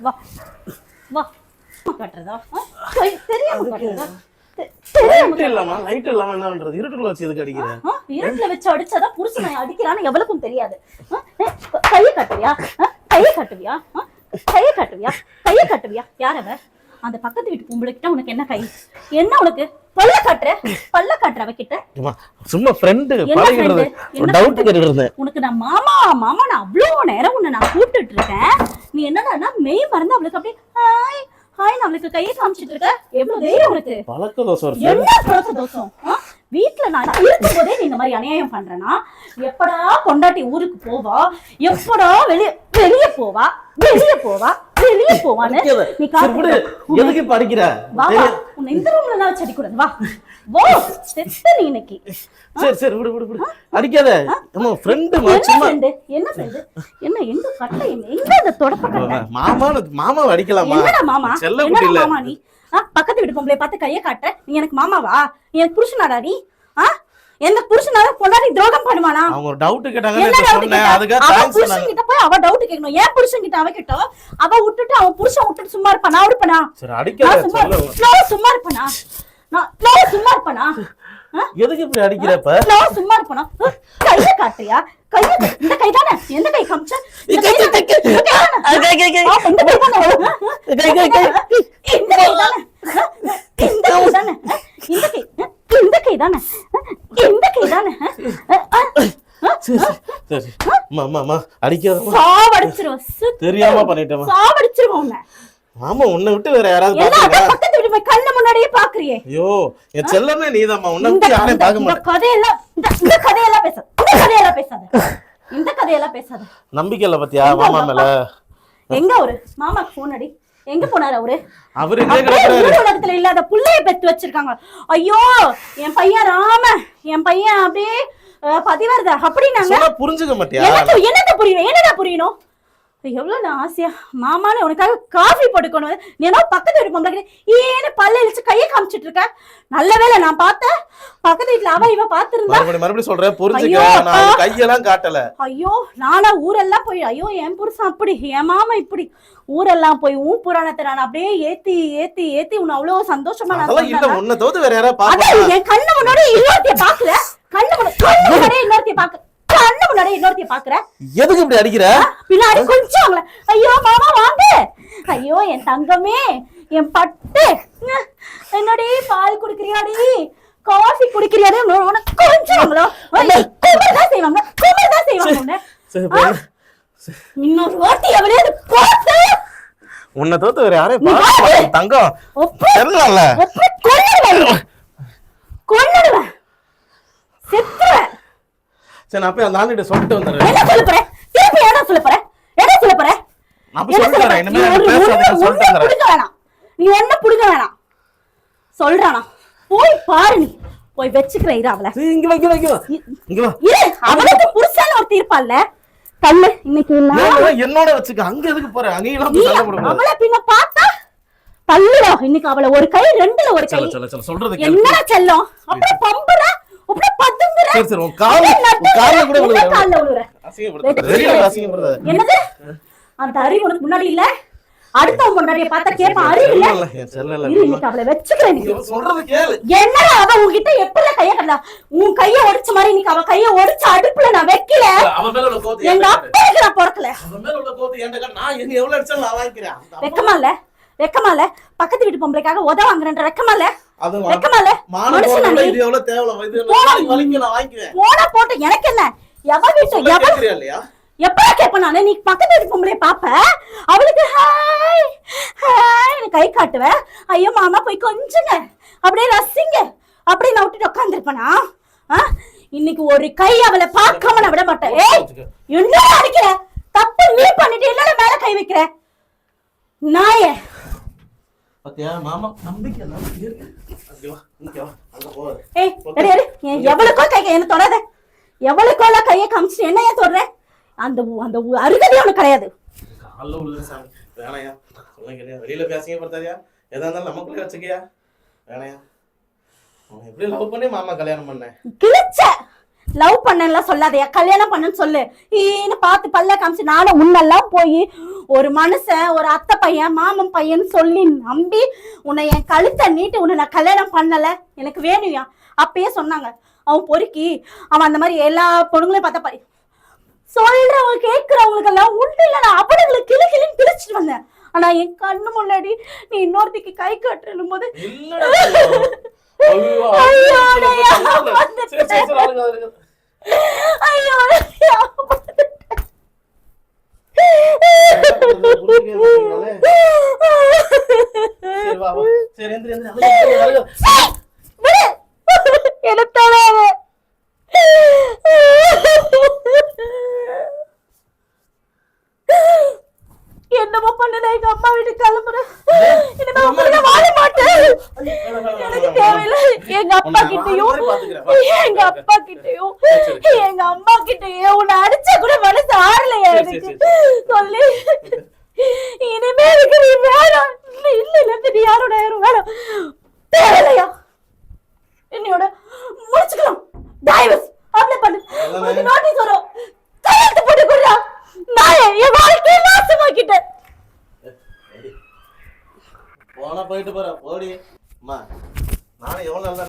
வா. வா. காட்டுறதா? ஆ? கை தெரியாம காட்டுறதா? தெ- தெரியாம லைட் இல்லாம லைட் இல்லாம என்ன பண்றது? இருட்டுக்குள்ள வச்சு எதுக்கு அடிக்கிற? ஆ, இருட்டுல வச்சு அடிச்சாதான் புருஷனை அடிக்கிறான்னு எவ்வளவுக்கும் தெரியாது. கையை காட்டுவியா? கையை காட்டுவியா? ஆ, கையை காட்டுவியா? கையை காட்டுவியா? யார் அவ? அந்த பக்கத்து வீட்டு பொம்பளைக்கிட்ட உனக்கு என்ன கை? என்ன உனக்கு? பல்ல காட்டுற? பல்ல காட்டுற அவகிட்ட சும்மா ஃப்ரெண்டு டவுட்? கேட்டுட்டு இருந்தேன். உனக்கு நான் மாமா மாமா நான் அவ்வளோ நேரம் உன்னை நான் கூப்பிட்டுட்டு இருக்கேன். நீ என்னடான்னா மெய் மறந்து அவளுக்கு அப்படியே ஹாய் ஹாய் அவளுக்கு கையை காமிச்சிட்டு இருக்க? எவ்வளவு தைரியம் உனக்கு? பழக்க தோசை ஒரு என்ன பழக்க தோஷம்? ஆ? வீட்ல நான் இருக்கும் போதே நீ இந்த மாதிரி அநியாயம் பண்றேன்னா எப்படா பொண்டாட்டி ஊருக்கு போவா? எப்படா வெளிய வெளிய போவா? வெளிய போவா? வெளிய அடிக்காத. நீ. காத்து எதுக்கு இப்ப அடிக்கிற வா. உன்னை இந்த ரூம்ல எல்லாம் வச்சு அடிக்கூடாது வா. வா. செத்த நீ இன்னைக்கு. சரி சரி விடு விடு விடு. அடிக்காத. நம்ம ஃப்ரெண்டு சும்மா? என்ன friend? என்ன எங்க கட்டை எங்க அந்த தொடப்ப கட்டை? மாமா மாமாவை அடிக்கலாமா? என்னடா மாமா? செல்ல குட்டி மாமா நீ? பக்கத்து வீட்டு பொம்பளை பார்த்து கையை காட்டுற நீ எனக்கு மாமாவா? நீ எனக்கு புருஷனாடா நீ? ஆ? எந்த புருஷனால பொண்டாட்டி துரோகம் பண்ணுவானா? அவங்க ஒரு டவுட் கேட்டாங்க அதுக்காக அவ புருஷன் கிட்ட போய் அவ டவுட் கேட்கணும். ஏன் புருஷன் கிட்ட அவ கிட்ட? அவ விட்டுட்டு அவன் புருஷன் விட்டுட்டு சும்மா இருப்பா நான் இருப்பனா சரி நான் அடிக்காத சும்மா இருப்பனா. நான் சும்மா இருப்பனா? எதுக்கு இப்படி நான் சும்மா இருப்பனா? கைய காட்டுறியா? கைய இந்த கை தானே எந்த கை காமிச்ச? இந்த கை தானே? இந்த? இந்த கை தானே? இந்த கை தானே? இந்த கை இந்த கை தானே? இந்த கை தானே? சரி சரி சரி அம்மா அம்மா அம்மா அடிக்காதம்மா சாவடிச்சிருவேன். சுத்த- தெரியாம. ஆமா உன்னை விட்டு வேற யாராவது கண்ணு முன்னாடியே பாக்குறியே ஐயோ என் செல்லமே நீதாம்மா. உன்னை இந்த விட்டு யாரையும் பார்க்க இந்த மாட்டேன். கதையெல்லாம் இந்த இந்த கதையெல்லாம் பேசாத. இந்த கதையெல்லாம் பேசாத. இந்த கதையெல்லாம் பேசாத. நம்பிக்கை இல்ல பாத்தியா எங்க மாமா அவங்க மேல? எங்க அவரு? மாமாக்கு போன் அடி. எங்க போனாரு அவரு? அவரு உலகத்துல இல்லாத புள்ளைய பெத்து வச்சிருக்காங்க. ஐயோ என் பையன் ராம என் பையன் அப்படியே பதிவரத அப்படின்னாங்க. புரிஞ்சுக்க மாட்டியா? என்னத்த புரியணும்? என்னடா புரியணும்? எவ்வளவு நான் ஆசையா? மாமான்னு உனக்காக காஃபி போட்டுக்கணும். நீ என்ன பக்கத்து வீட்டு பொம்பளை ஏன்னு பல்ல இழிச்சு கையை காமிச்சிட்டு இருக்க. நல்ல வேளை நான் பார்த்தேன். பக்கத்து வீட்டுல அவ இவ பாத்திருந்தா மறுபடியும் சொல்றேன் புரிஞ்சுக்க. கையெல்லாம் காட்டல. ஐயோ நானா ஊரெல்லாம் போய் ஐயோ என் புருஷன் அப்படி என் மாமா இப்படி. ஊரெல்லாம் போய் ஊ புராணத்தை நான் அப்படியே ஏத்தி ஏத்தி ஏத்தி உன்னை அவ்வளவு சந்தோஷமா நான் இல்ல. உன்னை தோத்து வேற யாராவது என் கண்ணு முன்னாடி இன்னொருத்திய பாக்குற கண்ணு முன்னாடி இன்னொருத்திய பாக்கு. கண்ணு முன்னாடி இன்னொருத்திய பாக்குற. எதுக்கு இப்படி அடிக்கிற? பின்னாடி கொஞ்சம் ஐயோ மாமா வாங்க. ஐயோ என் தங்கமே என் பட்டு. என்னடி பால் குடிக்கிறியாடி? காஃபி குடிக்கிறியாடி? உன- உனக்கு கொஞ்சம் அவங்களோ. குமர் தான் செய்வாங்க. குமர் தான் செய்வாங்க. இன்னொரு வாட்டி எவரையாவது பார்த்து உன்னை தோத்து வேற யாரையும் தங்கம். ஒப்பு. தெரியல சரி நான் போய் அந்த ஆண்டிட்ட சொல்லிட்டு வந்துடுறேன். என்ன சொல்ல போற? திருப்பி என்ன சொல்ல போற? என்ன சொல்ல போற? நான் போய் சொல்லிட்டு? வரேன். நீ இனிமே பேசாதீங்க சொல்லிட்டு புடுங்க வேணாம். நீ ஒண்ணு புடுங்க வேணாம். சொல்றானா? போய் பாரு நீ. போய் வச்சுக்கிற இரு அவளை. இங்க வா இங்க வா இங்க வா. இரு அவளுக்கு புருஷன் ஒரு தீர்ப்பால்ல கல்லு இன்னைக்கு அவன் என்னோட வச்சுக்க. அங்க எதுக்கு போற? நீ போய் சண்டை போட அவளை பின்ன பார்த்தா? தள்ளுடா. இன்னைக்கு அவளை ஒரு கை ரெண்டுல ஒரு கை. சொல்ல சொல்ல சொல்ல சொல்றது என்ன செல்லம்? அப்படியே பதுங்குற சரி சரி உன் கால அப்படியே உன் நடுங்குற. கால கூட என்ன விழுகுற கால்ல விழுகுற அசிங்கப்படுத்தாத வெளியில அசிங்கப்படுத்தாத என்னது? அந்த அறிவு உனக்கு முன்னாடி இல்ல? அடுத்தவன் முன்னாடியே பார்த்தா கேட்பான். அறிவு இல்ல? செல்லல, என் செல்லல இரு இன்னைக்கு அவளை வச்சுக்கிறேன் நீ. இவன் சொல்றது கேளு. என்னடா அவ உன்கிட்ட எப்படி கைய கண்டா உன் கைய ஒடிச்ச மாதிரி இன்னைக்கு அவ கைய ஒடிச்ச அடுப்புல நான் வைக்கல. அவன் மேல உள்ள கோத்து எங்க பிறக்கல அந்த அம்மா- வெக்கமா இல்ல? வெக்கமா இல்ல பக்கத்து வீட்டு பொம்பளைக்காக உத வாங்குறேன்ற வெக்கமா இல்ல வெக்கமா இல்ல மனுஷனா போனா போட்டு. எனக்கு என்ன? எவ வீட்டு எவ எப்படா கேட்பேன் நானு? நீ பக்கத்து வீட்டு பொம்பளைய பாப்ப? அவளுக்கு ஹாய் ஹாய் கை காட்டுவேன் ஐயோ மாமா போய் கொஞ்சங்க. அப்படியே ரசிங்க. அப்படியே நான் விட்டுட்டு உட்காந்துருப்பேனா இன்னைக்கு ஒரு கை அவளை பார்க்காம நான் விட மாட்டேன். ஏய் என்ன அடிக்கிற? தப்பு நீ பண்ணிட்டு இல்ல மேல கை வைக்கிற? நாயே. பாத்தியா? மாமா நம்பிக்கை ஏய் எடு எடு எவளுக்கோ கை என்ன தொடாத. எவளுக்கோ கையை காமிச்சிட்டு என்ன ஏன் தொடுற? அந்த அந்த அருகதையே உனக்கு கிடையாது. கால்ல உள்ள சாமி. வேணாயா? சொல்ல கேட்டியா வெளியில பேசிங்க பார்த்தாரியா எதா இருந்தாலும் நமக்குள்ளே வச்சுக்கியா? வேணாயா? எப்படி லவ் பண்ணி மாமா கல்யாணம் பண்ணேன் கிழிச்ச. லவ் பண்ணலாம் சொல்லாதையா கல்யாணம் பண்ணுன்னு சொல்லு. ஈன்னு பார்த்து பல்ல காமிச்சு நானும் உன்னெல்லாம் போய் ஒரு மனுஷன் ஒரு அத்தை பையன் மாமன் பையன் சொல்லி நம்பி உன்னை என் கழுத்தை நீட்டு உன்னை நான் கல்யாணம் பண்ணலை. எனக்கு வேணும்யா. அப்பயே சொன்னாங்க. அவன் பொறுக்கி அவன் அந்த மாதிரி எல்லா பொண்ணுங்களையும் பார்த்தா பாரு. சொல்றவங்க கேட்கறவங்களுக்கு எல்லாம் உண்டு இல்லை நான் அவனுங்களை கிளி கிளின்னு கிழிச்சிட்டு வந்தேன். ஆனா என் கண்ணு முன்னாடி நீ இன்னொருத்திக்கு கை கட்டுறனும் போது இல்லடா ஐயோ ஐயோ, அடையா, சரி சரி சரி ஆளுங்க, ஆளுங்க. ஐயோ ஐயோ, புரிஞ்சுக்கவே மாட்டீங்களே. சரி வா வா சரி எந்திரி எந்திரி அழுகு, அழுகு, அழுகு. விடு. எனக்கு தராத. என்னமோ பண்ணுன எங்க அம்மா வீட்டுக்கு கிளம்புறேன். இனிமே உங்க கூட வாழ மாட்டேன். எனக்கு தேவையில்லை. எங்க அப்பா கிட்டயும் எங்க அப்பா கிட்டயும் எங்க அம்மா கிட்டயும் உன்னை அடிச்சா கூட மனசு ஆறலையா எனக்கு. சொல்லி. இனிமே எனக்கு நீ வேணாம். இல்ல இல்ல இல்ல நீ யாரோட? யாரும் வேணாம். தேவையில்லையா? என்னையோட? முடிச்சுக்கலாம் டைவர்ஸ் அப்ளை பண்ணு. நோட்டீஸ் வரும் கையெழுத்து போட்டு கொடுறா நான் என் வாழ்க்கையை நாசமாக்கிட்டேன் போனா போயிட்டு போறேன் போடி. அம்மா நானும் எவ்வளோ நல்லா